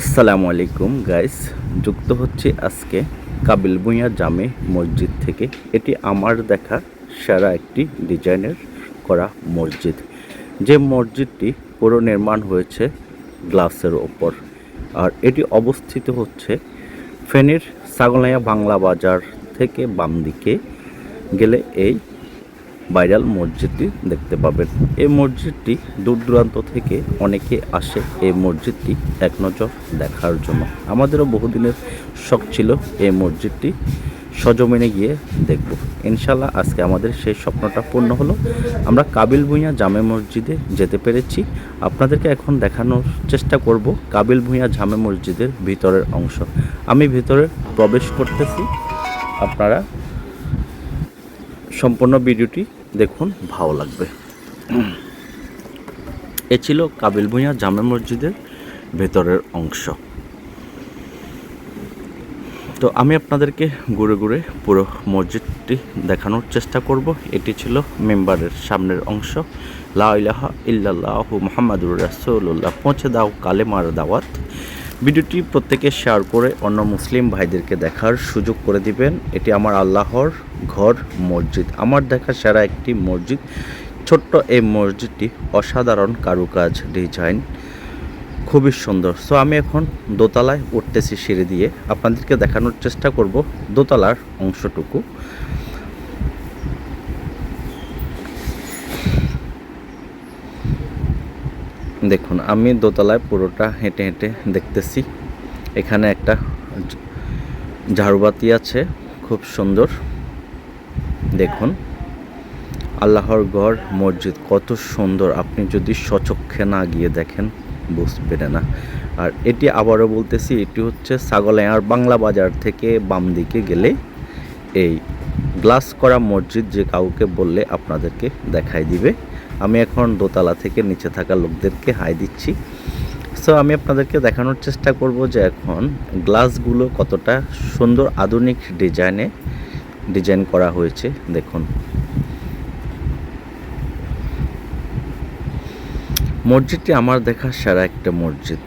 আসসালামু আলাইকুম গাইস যুক্ত হচ্ছে আজকে কাবিল ভুঁইয়া জামে মসজিদ থেকে। এটি আমার দেখা সেরা একটি ডিজাইনের করা মসজিদ। যে মসজিদটি পুরো নির্মাণ হয়েছে গ্লাসের ওপর। আর এটি অবস্থিত হচ্ছে ফেনীর সাগলাইয়া বাংলা বাজার থেকে বাম দিকে গেলে এই ভাইরাল মসজিদটি দেখতে পাবেন। এই মসজিদটি দূর দূরান্ত থেকে অনেকে আসে এই মসজিদটি এক নজর দেখার জন্য। আমাদেরও বহুদিনের শখ ছিল এই মসজিদটি সজমিনে গিয়ে দেখব। ইনশাল্লাহ আজকে আমাদের সেই স্বপ্নটা পূর্ণ হলো। আমরা কাবিল ভুঁইয়া জামে মসজিদে যেতে পেরেছি। আপনাদেরকে এখন দেখানোর চেষ্টা করব কাবিল ভুঁইয়া জামে মসজিদের ভিতরের অংশ। আমি ভিতরে প্রবেশ করতেছি। আপনারা সম্পূর্ণ ভিডিওটি দেখুন, ভালো লাগবে। এ ছিল কাবিল ভুঁইয়া জামে মসজিদের ভেতরের অংশ। তো আমি আপনাদেরকে ঘুরে ঘুরে পুরো মসজিদটি দেখানোর চেষ্টা করব। এটি ছিল মেম্বারের সামনের অংশ। লা ইলাহা ইল্লাল্লাহু মুহাম্মাদুর রাসূলুল্লাহ। পৌঁছে দাও কালেমার দাওয়াত। ভিডিওটি প্রত্যেকে শেয়ার করে অন্য মুসলিম ভাইদেরকে দেখার সুযোগ করে দিবেন। এটি আমার আল্লাহর ঘর, মসজিদ। আমার দেখা সেরা একটি মসজিদ। ছোট্ট এই মসজিদটি অসাধারণ কারুকাজ ডিজাইন। খুবই সুন্দর। সো আমি এখন দোতলায় উঠতেছি সিঁড়ি দিয়ে। আপনাদেরকে দেখানোর চেষ্টা করব দোতলার অংশটুকু। দেখুন, আমি দোতলায় পুরোটা হেঁটে হেঁটে দেখতেছি। এখানে একটা ঝাড়ুবাতি আছে, খুব সুন্দর। দেখুন, আল্লাহর গড়, মসজিদ কত সুন্দর। আপনি যদি সচক্ষে না গিয়ে দেখেন বুঝবেন না। আর এটি আবারও বলতেছি, এটি হচ্ছে ছাগলাইয়ার বাংলা বাজার থেকে বাম দিকে গেলে এই গ্লাস করা মসজিদ যে কাউকে বললে আপনাদেরকে দেখাই দিবে। আমি এখন দোতলা থেকে নিচে থাকা লোকদেরকে হাই দিচ্ছি। সো আমি আপনাদেরকে দেখানোর চেষ্টা করব যে এখন গ্লাসগুলো কতটা সুন্দর আধুনিক ডিজাইনে ডিজাইন করা হয়েছে। দেখুন। মসজিদটি আমার দেখা সেরা একটা মসজিদ।